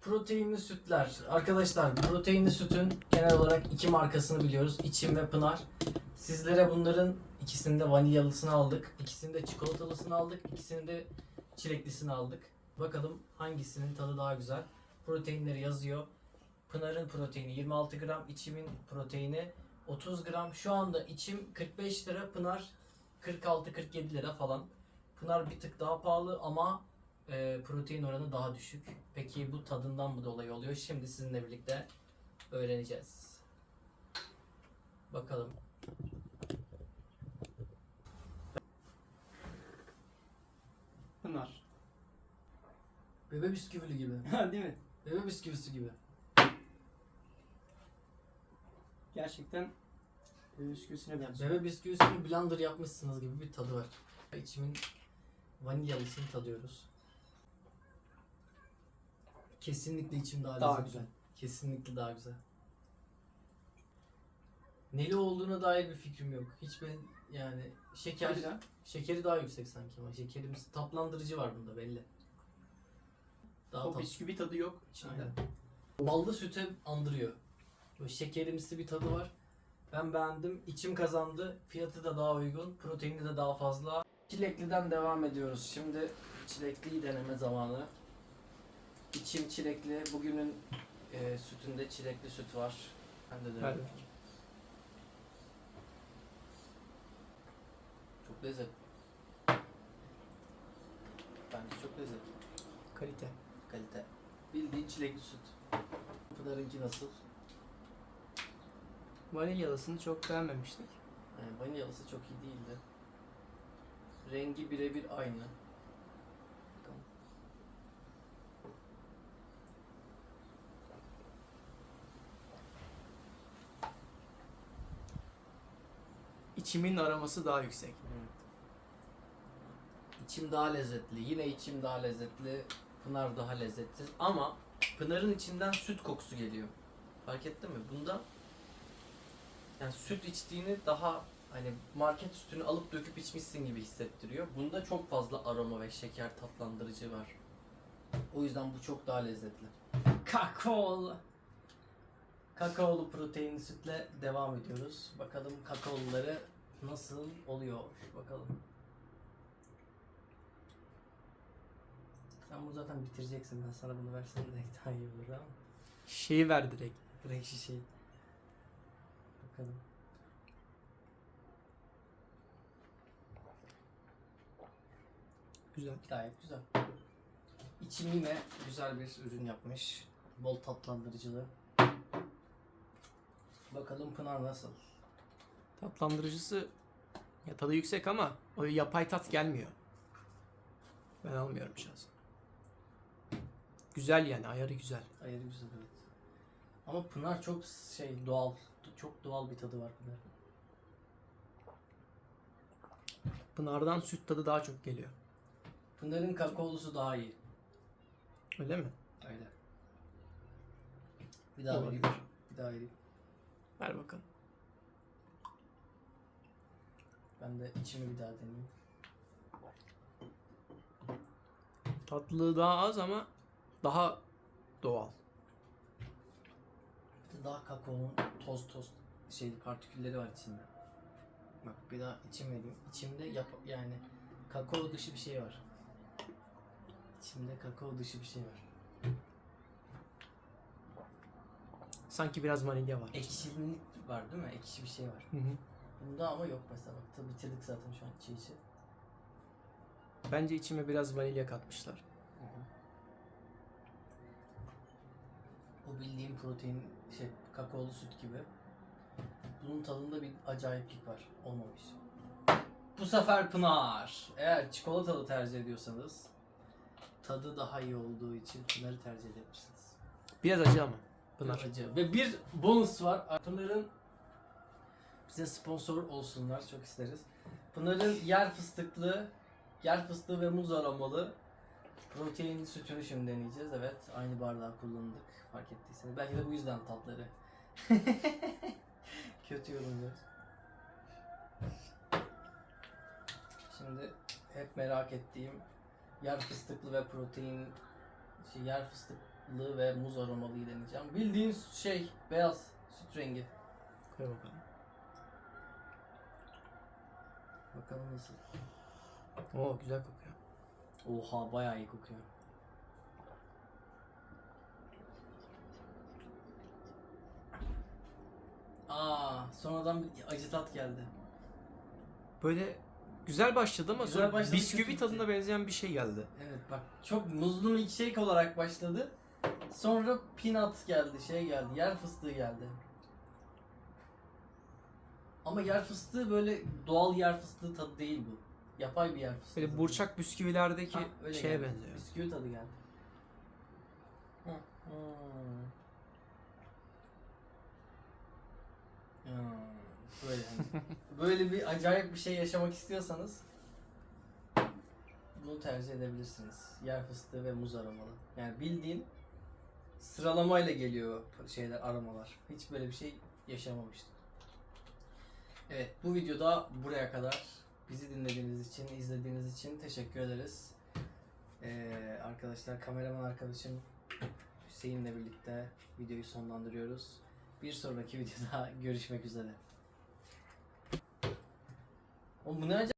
Proteinli sütler. Arkadaşlar proteinli sütün genel olarak iki markasını biliyoruz. İçim ve Pınar. Sizlere bunların ikisinde vanilyalısını aldık. ikisinde çikolatalısını aldık. ikisini de çileklisini aldık. Bakalım hangisinin tadı daha güzel. Proteinleri yazıyor. Pınar'ın proteini 26 gram, içimin proteini 30 gram. Şu anda içim 45 lira, Pınar 46-47 lira falan. Pınar bir tık daha pahalı ama e, protein oranı daha düşük. Peki bu tadından mı dolayı oluyor? Şimdi sizinle birlikte öğreneceğiz. Bakalım. Pınar. Bebe bisküvili gibi. Değil mi? Bebe bisküvisi gibi. Gerçekten e, bisküvisine benziyor. bebe bisküvisini blender yapmışsınız gibi bir tadı var. İçimin vanilyalısını tadıyoruz. Kesinlikle içim daha, Daha lezzetli. güzel. Kesinlikle daha güzel. Neli olduğuna dair bir fikrim yok. Hiç ben yani şeker Hadi lan. şekeri daha yüksek sanki ama şekerimiz tatlandırıcı var bunda belli. Daha O tat. bisküvi tadı yok içinde. Aynen. Ballı süte andırıyor. Böyle şekerimsi bir tadı var. Ben beğendim. İçim kazandı. Fiyatı da daha uygun. Proteini de daha fazla. Çilekliden devam ediyoruz. Şimdi çilekliyi deneme zamanı. İçim çilekli. Bugünün e, sütünde çilekli süt var. Ben de denedim. Çok lezzetli. Bence çok lezzetli. Kalite. Kalite. Bildiğin çilekli süt. Pınar'ınki nasıl? Vanilyalısını çok beğenmemiştik. Yani vanilyalısı çok iyi değildi. Rengi birebir aynı. İçimin aroması daha yüksek. İçim daha lezzetli. Yine içim daha lezzetli. Pınar daha lezzetli. Ama Pınar'ın içinden süt kokusu geliyor. Fark ettin mi? Bunda yani süt içtiğini daha hani market sütünü alıp döküp içmişsin gibi hissettiriyor. Bunda çok fazla aroma ve şeker tatlandırıcı var. O yüzden bu çok daha lezzetli. Kakaolu. Kakaolu proteinli sütle devam ediyoruz. Bakalım kakaoluları nasıl oluyor? Bakalım. Sen bunu zaten bitireceksin. Ben sana bunu versem de daha iyi olur ama. Şeyi ver direkt. Direkt şişeyi. Bakalım. Güzel. Gayet güzel. İçim yine güzel bir ürün yapmış. Bol tatlandırıcılı. Bakalım Pınar nasıl? Tatlandırıcısı ya tadı yüksek ama o yapay tat gelmiyor. Ben almıyorum şahsen. Güzel yani ayarı güzel. Ayrı güzel evet. Ama Pınar çok şey doğal. Çok doğal bir tadı var Pınar. Pınar'dan süt tadı daha çok geliyor. Pınar'ın kakaolusu daha iyi. Öyle mi? Öyle. Bir daha vereyim. Olabilir. Bir daha vereyim. Ver bakalım. Ben de içimi bir daha deneyeyim. Tatlılığı daha az ama daha doğal. Bir de daha kakaonun toz toz şey partikülleri var içinde. Bak bir daha içim vereyim. İçimde yap yani kakao dışı bir şey var. İçimde kakao dışı bir şey var. Sanki biraz vanilya var. Ekşilik var değil mi? Ekşi bir şey var. Hı hı. Bunda ama yok mesela bak tabii bitirdik zaten şu an içi içi. Bence içime biraz vanilya katmışlar. O bildiğim protein şey kakaolu süt gibi. Bunun tadında bir acayiplik var. Olmamış. Bu sefer Pınar. Eğer çikolatalı tercih ediyorsanız tadı daha iyi olduğu için Pınar'ı tercih edebilirsiniz. Biraz acı ama. Pınar. Pınar. Acı. Ve bir bonus var. Pınar'ın bize sponsor olsunlar çok isteriz. Pınar'ın yer fıstıklı, yer fıstığı ve muz aromalı protein sütünü şimdi deneyeceğiz. Evet aynı bardağı kullandık fark ettiyseniz. Belki de bu yüzden tatları. Kötü yorumluyoruz. Şimdi hep merak ettiğim yer fıstıklı ve protein şey, yer fıstıklı ve muz aromalıyı deneyeceğim. Bildiğin şey beyaz süt rengi. Koy bakalım. Bakalım nasıl. Oo güzel kokuyor. Oha bayağı iyi kokuyor. Aa, sonradan bir acı tat geldi. Böyle güzel başladı ama Güzel sonra başladı, bisküvi kötü tadına benzeyen bir şey geldi. Evet bak çok muzlu milkshake olarak başladı. Sonra peanut geldi, şey geldi, yer fıstığı geldi. Ama yer fıstığı böyle doğal yer fıstığı tadı değil bu. Yapay bir yer fıstığı. Böyle tadı. burçak bisküvilerdeki Ha, öyle şeye geldi. benziyor. Bisküvi tadı geldi. Hı, hmm. Hmm, Böyle hani. böyle bir acayip bir şey yaşamak istiyorsanız bunu tercih edebilirsiniz. Yer fıstığı ve muz aromalı. Yani bildiğin sıralamayla geliyor şeyler aromalar. Hiç böyle bir şey yaşamamıştım. Evet bu videoda buraya kadar. Bizi dinlediğiniz için, izlediğiniz için teşekkür ederiz. Ee, arkadaşlar kameraman arkadaşım Hüseyin'le birlikte videoyu sonlandırıyoruz. Bir sonraki videoda görüşmek üzere. Oğlum bu ne acayip